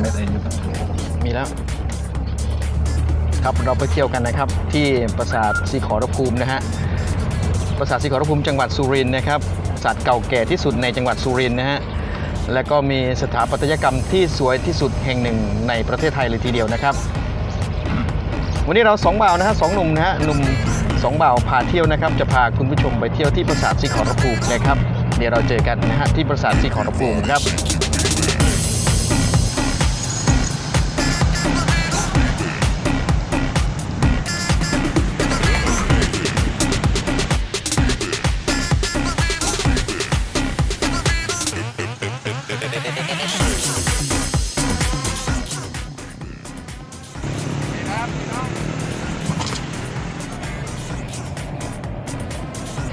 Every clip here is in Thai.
เม็ดเองมีแล้ว ครับเราไปเที่ยวกันนะครับ ที่ปราสาทสีขอรภูมินะฮะปราสาทสีขอรภูมิจังหวัดสุรินทร์นะครับปราสาทเก่าแก่ที่สุดในจังหวัดสุรินทร์นะฮะและก็มีสถาปัตยกรรมที่สวยที่สุดแห่งหนึ่งในประเทศไทยเลยทีเดียวนะครับ วันนี้เราสองบ่าวนะฮะสองหนุ่มนะฮะหนุ่มสองบ่าวพาเที่ยวนะครับ จะพาคุณผู้ชมไปเที่ยวที่ปราสาทสีขอรภูมินะครับ เดี๋ยวเราเจอกันนะฮะที่ปราสาทสีขอรภูมิครับ คร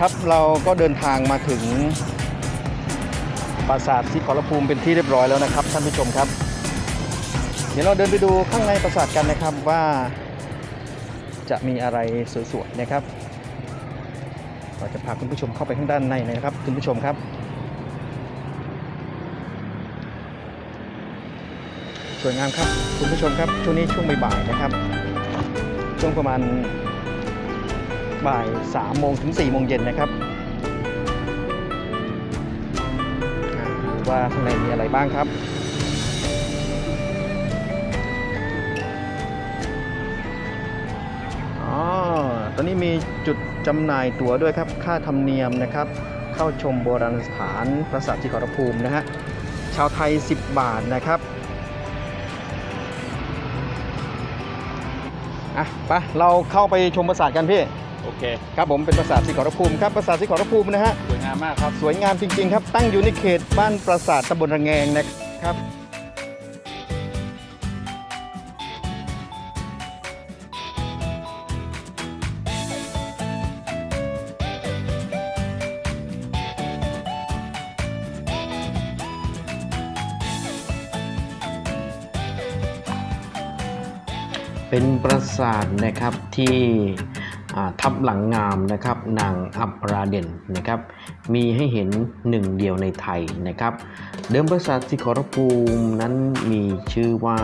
ับเราก็เดินทางมาถึงปราสาทสีขอรภูมิเป็นที่เรียบร้อยแล้วนะครับท่านผู้ชมครับ เดี๋ยวเราเดินไปดูข้างในปราสาทกันนะครับว่าจะมีอะไรสวยๆนะครับ เราจะพาคุณผู้ชมเข้าไปข้างด้านในนะครับคุณผู้ชมครับ วยงามครับ คุณผู้ชมครับ ช่วงนี้ช่วงบ่ายๆนะครับ ช่วงประมาณบ่าย3โมงถึง4โมงเย็นนะครับดูว่าข้างในมีอะไรบ้างครับอ๋อตอนนี้มีจุดจำหน่ายตั๋วด้วยครับ ค่าธรรมเนียมนะครับ เข้าชมโบราณสถานปราสาทจิกรภูมินะฮะ ชาวไทย 10 บาทนะครับ อะไปเราเข้าไปชมปราสาทกันพี่ โอเค ครับผมเป็นปราสาทสีขอรภูมิครับปราสาทสีขอรภูมินะฮะสวยงามมากครับ สวยงามจริงๆครับ ตั้งอยู่ในเขตบ้านปราสาทตำบลระแงงนะครับ เป็นปราสาทนะครับที่ทับหลังงามนะครับนางอัปราเด่นนะครับมีให้เห็นหนึ่งเดียวในไทยนะครับ เดิมปราสาทสิขอรภูมินั้นมีชื่อว่า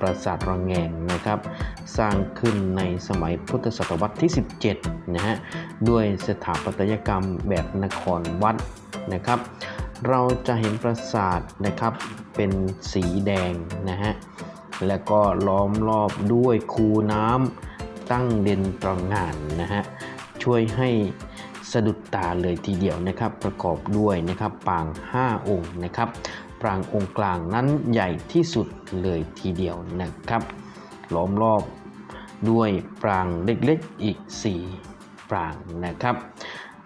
ปราสาทระแงงนะครับ สร้างขึ้นในสมัยพุทธศตวรรษที่ 17นะฮะด้วยสถาปัตยกรรมแบบนครวัดนะครับ เราจะเห็นปราสาทนะครับเป็นสีแดงนะฮะ แล้วก็ล้อมรอบด้วยคูน้ำตั้งเด่นตระหง่านนะฮะช่วยให้สะดุดตาเลยทีเดียวนะครับ ประกอบด้วยนะครับปาง 5 องค์นะครับปรางองค์กลางนั้นใหญ่ที่สุดเลยทีเดียวนะครับ ล้อมรอบด้วยปรางเล็กๆอีก 4 ปรางนะครับ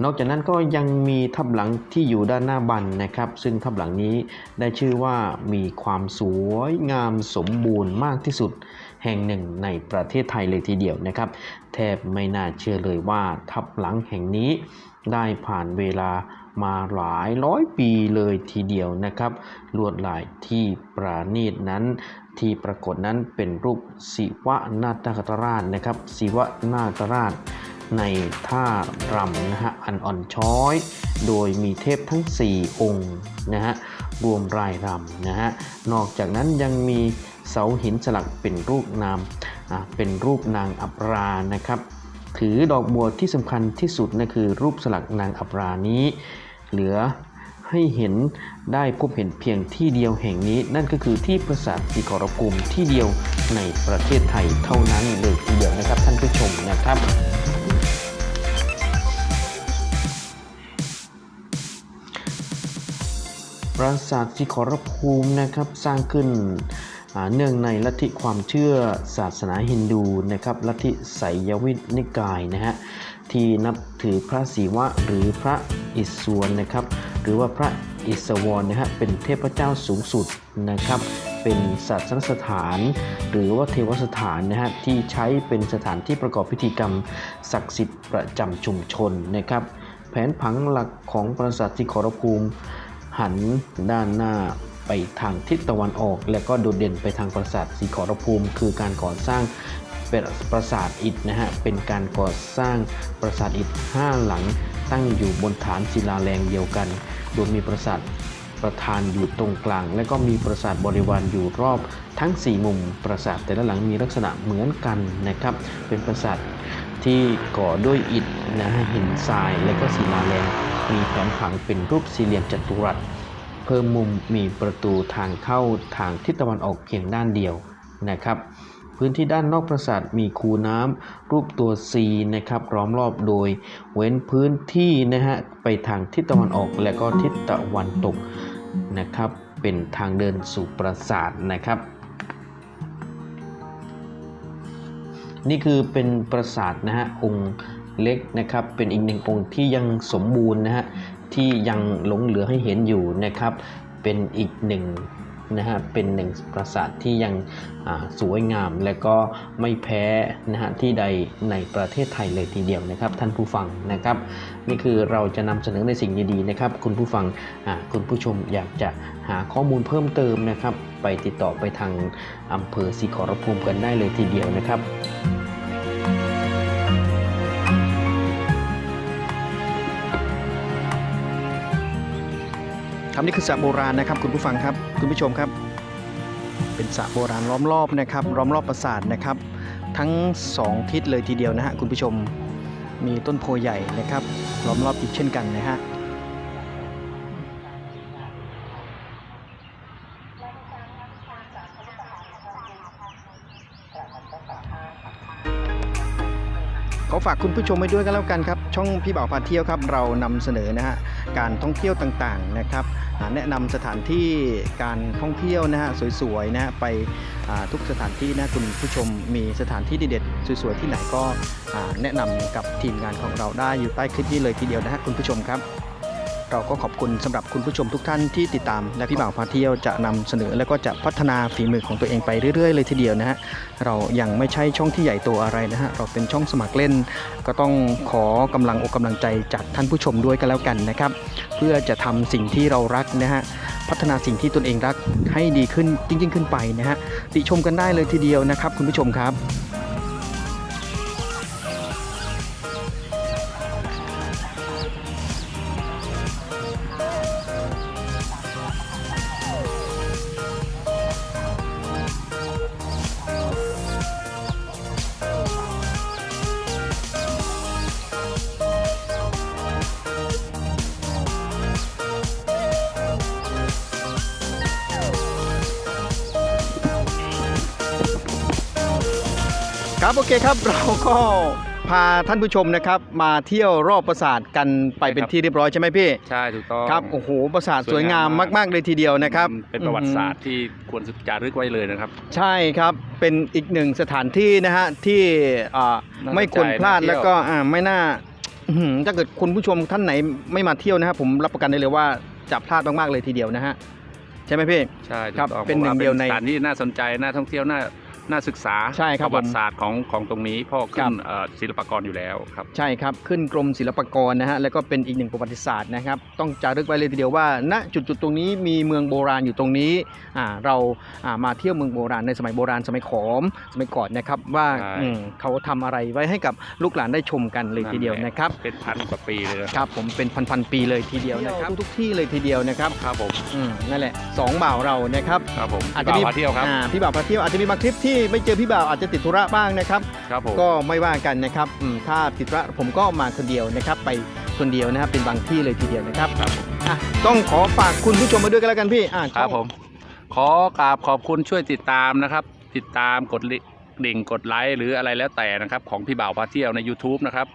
นอกจากนั้นก็ยังมีทับหลังที่อยู่ด้านหน้าบันนะครับ ซึ่งทับหลังนี้ได้ชื่อว่ามีความสวยงามสมบูรณ์มากที่สุดแห่งหนึ่งในประเทศไทยเลยทีเดียวนะครับ แทบไม่น่าเชื่อเลยว่าทับหลังแห่งนี้ได้ผ่านเวลามาหลายร้อยปีเลยทีเดียวนะครับ ลวดลายที่ประณีตนั้นที่ปรากฏนั้นเป็นรูปศิวะนาฏคราชนะครับศิวะนาฏราช ในท่ารำนะฮะอันอ่อนช้อย โดยมีเทพทั้ง 4 องค์นะฮะรวมรายรำนะฮะนอกจากนั้นยังมีเสาหินสลักเป็นรูปนามเป็นรูปนางอัปรานะครับ ถือดอกบัวที่สำคัญที่สุดนั่นคือรูปสลักนางอัปรานี้ เหลือให้เห็นได้พบเห็นเพียงที่เดียวแห่งนี้ นั่นก็คือที่ปราสาทสีขอรภูมิที่เดียวในประเทศไทยเท่านั้นเลยทีเดียวนะครับท่านผู้ชมนะครับ ปราสาทสิขรภูมินะครับสร้างขึ้นเนื่องในลัทธิความเชื่อศาสนาฮินดูนะครับลัทธิไสยวิทนิกายนะฮะที่นับถือพระศิวะหรือพระอิศวรนะครับหรือว่าพระอิศวรนะฮะเป็นเทพเจ้าสูงสุดนะครับเป็นศาสนสถาน หรือว่าเทวสถานนะฮะที่ใช้เป็นสถานที่ประกอบพิธีกรรมศักดิ์สิทธิ์ประจำชุมชนนะครับแผนผังหลักของปราสาทสิขรภูมิ หันด้านหน้าไปทางทิศตะวันออก และก็โดดเด่นไปทางปราสาทสีขอรภูมิ คือการก่อสร้างเป็นปราสาทอิฐนะฮะ เป็นการก่อสร้างปราสาทอิฐ5หลังตั้งอยู่บนฐานศิลาแรงเดียวกัน โดยมีปราสาทประธานอยู่ตรงกลาง และก็มีปราสาทบริวารอยู่รอบทั้ง 4 มุม ปราสาทแต่ละหลังมีลักษณะเหมือนกันนะครับ เป็นปราสาทที่ก่อด้วยอิฐนะฮะหินทรายและก็ศิลาแรง มีแผนผังเป็นรูปสี่เหลี่ยมจัตุรัส เพิ่มมุมมีประตูทางเข้าทางทิศตะวันออกเพียงด้านเดียวนะครับ พื้นที่ด้านนอกปราสาทมีคูน้ำรูปตัว C นะครับล้อมรอบโดย เว้นพื้นที่นะฮะไปทางทิศตะวันออกและก็ทิศตะวันตกนะครับ เป็นทางเดินสู่ปราสาทนะครับนี่คือเป็นปราสาทนะฮะองค์ เล็กนะครับ เป็นอีกหนึ่งองค์ที่ยังสมบูรณ์นะฮะที่ยังหลงเหลือให้เห็นอยู่นะครับ เป็นอีกหนึ่งนะฮะเป็นหนึ่งปราสาทที่ยังสวยงามและก็ไม่แพ้นะฮะที่ใดในประเทศไทยเลยทีเดียวนะครับ ท่านผู้ฟังนะครับ นี่คือเราจะนำเสนอในสิ่งดีๆนะครับ คุณผู้ฟังคุณผู้ชมอยากจะหาข้อมูลเพิ่มเติมนะครับ ไปติดต่อไปทางอำเภอศรีขอรภูมิกันได้เลยทีเดียวนะครับ ครับนี่คือสระโบราณนะครับ คุณผู้ฟังครับ คุณผู้ชมครับ เป็นสระโบราณล้อมรอบนะครับล้อมรอบปราสาทนะครับ ทั้งสองทิศเลยทีเดียวนะฮะคุณผู้ชมมีต้นโพใหญ่นะครับล้อมรอบอีกเช่นกันนะฮะ ฝากคุณผู้ชมไว้ด้วยกันแล้วกันครับ ช่องพี่บ่าวพาเที่ยวครับ เรานำเสนอนะฮะการท่องเที่ยวต่างๆนะครับแนะนำสถานที่การท่องเที่ยวนะฮะสวยๆนะฮะไปทุกสถานที่นะคุณผู้ชมมีสถานที่เด็ดๆสวยๆที่ไหนก็แนะนำกับทีมงานของเราได้อยู่ใต้คลิปนี้เลยทีเดียวนะฮะคุณผู้ชมครับ เราก็ขอบคุณสำหรับคุณผู้ชมทุกท่านที่ติดตาม และพี่บ่าวพาเที่ยวจะนำเสนอ และก็จะพัฒนาฝีมือของตัวเองไปเรื่อยๆ เลยทีเดียวนะฮะเรายังไม่ใช่ช่องที่ใหญ่โตอะไรนะฮะเราเป็นช่องสมัครเล่น ก็ต้องขอกำลังอกกำลังใจจากท่านผู้ชมด้วยกันแล้วกันนะครับ เพื่อจะทำสิ่งที่เรารักนะฮะพัฒนาสิ่งที่ตนเองรักให้ดีขึ้นยิ่งๆ ขึ้นไปนะฮะติชมกันได้เลยทีเดียวนะครับ คุณผู้ชมครับ ครับโอเคครับเราก็พาท่านผู้ชมนะครับ มาเที่ยวรอบปราสาทกันไปเป็นที่เรียบร้อยใช่ไหมพี่ใช่ถูกต้องครับโอ้โหปราสาทสสววยยามงางมมากมาก ๆ เลยทีเดียวนะครับ เป็นประวัติศาสตร์ที่ควรจารึกไว้เลยนะครับ ใช่ครับเป็นอีกหนึ่งสถานที่นะฮะที่อ่าน่าสนใจไม่ควรพลาดน่าเที่ยวแล้วก็อ่าไม่น่าอื้อหือถ้าเกิดคุณผู้ชมท่านไหนไม่มาเที่ยวนะฮะผมรับประกันได้เลยว่าจะพลาดมากๆเลยทีเดียวนะฮะใช่ไหมพี่ใช่ถูกครับต้องเป็นหนึ่งเดียวในพราะาสถานที่น่าสนใจน่าท่องเที่ยวน่า น่าศึกษาใช่ครับประวัติศาสตร์ของของตรงนี้เพ่อคขึ้รันบเอ่อศิลปากรอยู่แล้วครับใช่ครับขึ้นกรมศิลปากรนะฮะแล้วก็เป็นอีกหนึ่งประวัติศาสตร์นะครับ ต้องจารึกไว้เลยทีเดียวว่า ณจุดจุดๆตรงนี้มีเมืองโบราณอยู่ตรงนี้อ่าเราอ่ามาเที่ยวเมืองโบราณในสมัยโบราณสมัยขอมสมัยก่อนนะครับว่าใช่อืมเขาทำอะไรไว้ให้กับลูกหลานได้ชมกันเลยทีเดียวนะครับ เป็นพันกว่าปีเลยนะครับผมเป็นพันๆปีเลยทีเดียวนะครับทุกๆที่เลยทีเดียวนะครับครับผมอืมนั่นแหละสองบ่าวเรานะครับครับผมอาจจะมีบ่าวพาเที่ยวครับอ่าพี่บ่าวพาเที่ยวอาจจะมีบางคลิปที่ไม่เจอพี่บ่าวอาจจะติดธุระบ้างนะครับ ครับผม ก็ไม่ว่ากันนะครับอืมถ้าติดธุระผมก็มาคนเดียวนะครับ ไปคนเดียวนะครับเป็นบางที่เลยทีเดียวนะครับครับผม อะต้องขอฝากคุณผู้ชมมาด้วยกันแล้วกันพี่อ่าครับผม ขอกราบขอบคุณช่วยติดตามนะครับ ติดตามกดลิดิ่งกดไลค์หรืออะไรแล้วแต่นะครับ ของพี่บ่าวพาเที่ยวใน YouTube นะครับ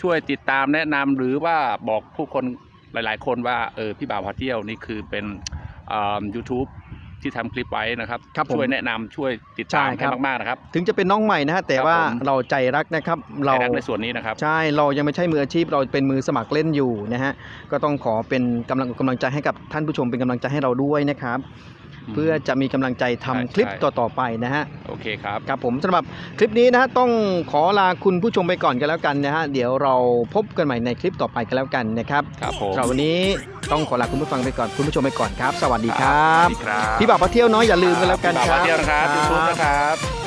ช่วยติดตามแนะนำหรือว่าบอกผู้คนหลาย ๆ คนว่าเออพี่บ่าวพาเที่ยวนี่คือเป็นยูทูบ ที่ทำคลิปไว้นะครับครับผมช่วยแนะนำช่วยติดใช่ตามคให้รับมากๆนะครับ ถึงจะเป็นน้องใหม่นะฮะแต่ว่าครับผมเราใจรักนะครับ เราให้รักในส่วนนี้นะครับ ใช่เรายังไม่ใช่มืออาชีพ เราเป็นมือสมัครเล่นอยู่นะฮะก็ต้องขอเป็นกำลังกำลังใจให้กับท่านผู้ชมเป็นกำลังใจให้เราด้วยนะครับ เพื่อจะมีกำลังใจทำใช่คลิปใช่ ต่อๆไปนะฮะ โอเคครับ ครับผมสำหรับคลิปนี้นะฮะต้องขอลาคุณผู้ชมไปก่อนกันแล้วกันนะฮะเดี๋ยวเราพบกันใหม่ในคลิปต่อไปกันแล้วกันนะครับครับผม สำหรับวันนี้ต้องขอลาคุณผู้ฟังไปก่อนคุณผู้ชมไปก่อนครับ สวัสดีครับ สวัสดีครับพี่บ่าวพาเที่ยวน้อยอย่าลืมกันแล้วกันพี่คบ่าวรับมาเที่ยวนะครับยูทูบครับนะครับ